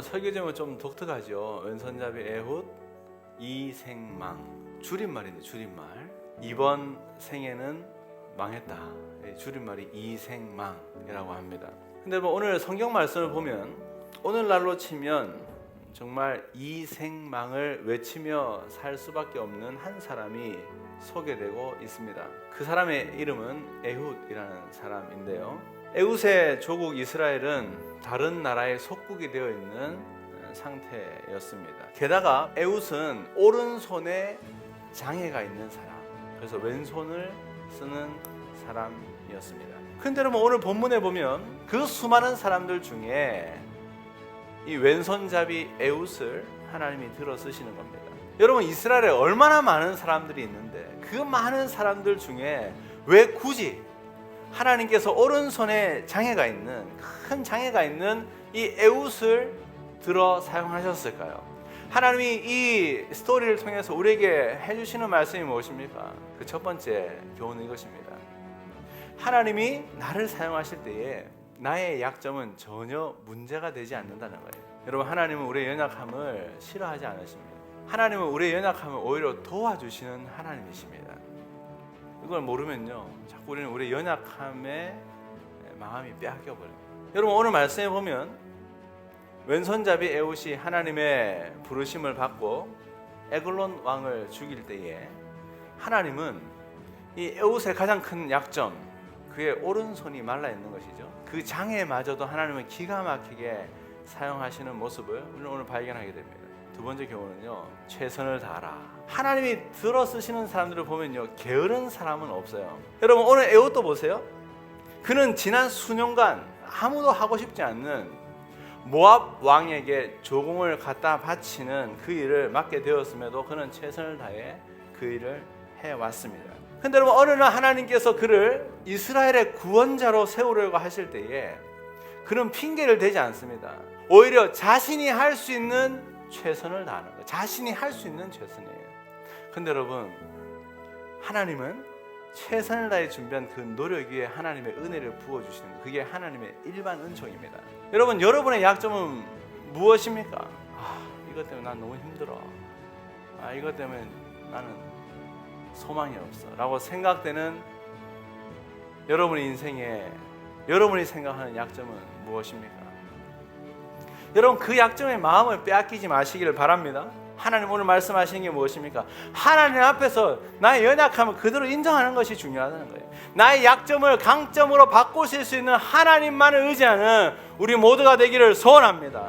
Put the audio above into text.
설교 제목 좀 독특하죠. 왼손잡이 에훗 이생망 줄임말인데 줄임말. 이번 생에는 망했다. 이 줄임말이 이생망이라고 합니다. 근데 뭐 오늘 성경 말씀을 보면 오늘날로 치면 정말 이생망을 외치며 살 수밖에 없는 한 사람이 소개되고 있습니다. 그 사람의 이름은 에훗이라는 사람인데요. 에훗의 조국 이스라엘은 다른 나라의 속국이 되어 있는 상태였습니다. 게다가 에훗은 오른손에 장애가 있는 사람, 그래서 왼손을 쓰는 사람이었습니다. 근데 여러분 오늘 본문에 보면 그 수많은 사람들 중에 이 왼손잡이 에웃을 하나님이 들어 쓰시는 겁니다. 여러분 이스라엘에 얼마나 많은 사람들이 있는데 그 많은 사람들 중에 왜 굳이 하나님께서 오른손에 장애가 있는 큰 장애가 있는 이 에웃을 들어 사용하셨을까요? 하나님이 이 스토리를 통해서 우리에게 해주시는 말씀이 무엇입니까? 그 첫 번째 교훈은 이것입니다. 하나님이 나를 사용하실 때에 나의 약점은 전혀 문제가 되지 않는다는 거예요. 여러분 하나님은 우리의 연약함을 싫어하지 않으십니다. 하나님은 우리의 연약함을 오히려 도와주시는 하나님이십니다. 이걸 모르면요, 자꾸 우리는 우리의 연약함에 마음이 빼앗겨 버려요. 여러분 오늘 말씀에 보면 왼손잡이 에웃이 하나님의 부르심을 받고 에글론 왕을 죽일 때에 하나님은 이 에웃의 가장 큰 약점 그의 오른손이 말라 있는 것이죠. 그 장애마저도 하나님은 기가 막히게 사용하시는 모습을 오늘 발견하게 됩니다. 두 번째 교훈은요, 최선을 다하라. 하나님이 들어 쓰시는 사람들을 보면요, 게으른 사람은 없어요. 여러분 오늘 에옷도 보세요. 그는 지난 수년간 아무도 하고 싶지 않는 모압 왕에게 조공을 갖다 바치는 그 일을 맡게 되었음에도 그는 최선을 다해 그 일을 해 왔습니다. 근데 여러분 어느 날 하나님께서 그를 이스라엘의 구원자로 세우려고 하실 때에 그는 핑계를 대지 않습니다. 오히려 자신이 할 수 있는 최선을 다하는 거예요. 자신이 할 수 있는 최선이에요. 근데 여러분 하나님은 최선을 다해 준비한 그 노력 위에 하나님의 은혜를 부어 주시는 거. 그게 하나님의 일반 은총입니다. 여러분 여러분의 약점은 무엇입니까? 아, 이것 때문에 난 너무 힘들어. 아, 이것 때문에 나는 소망이 없어라고 생각되는 여러분의 인생에 여러분이 생각하는 약점은 무엇입니까? 여러분 그 약점의 마음을 빼앗기지 마시기를 바랍니다. 하나님 오늘 말씀하시는 게 무엇입니까? 하나님 앞에서 나의 연약함을 그대로 인정하는 것이 중요하다는 거예요. 나의 약점을 강점으로 바꾸실 수 있는 하나님만을 의지하는 우리 모두가 되기를 소원합니다.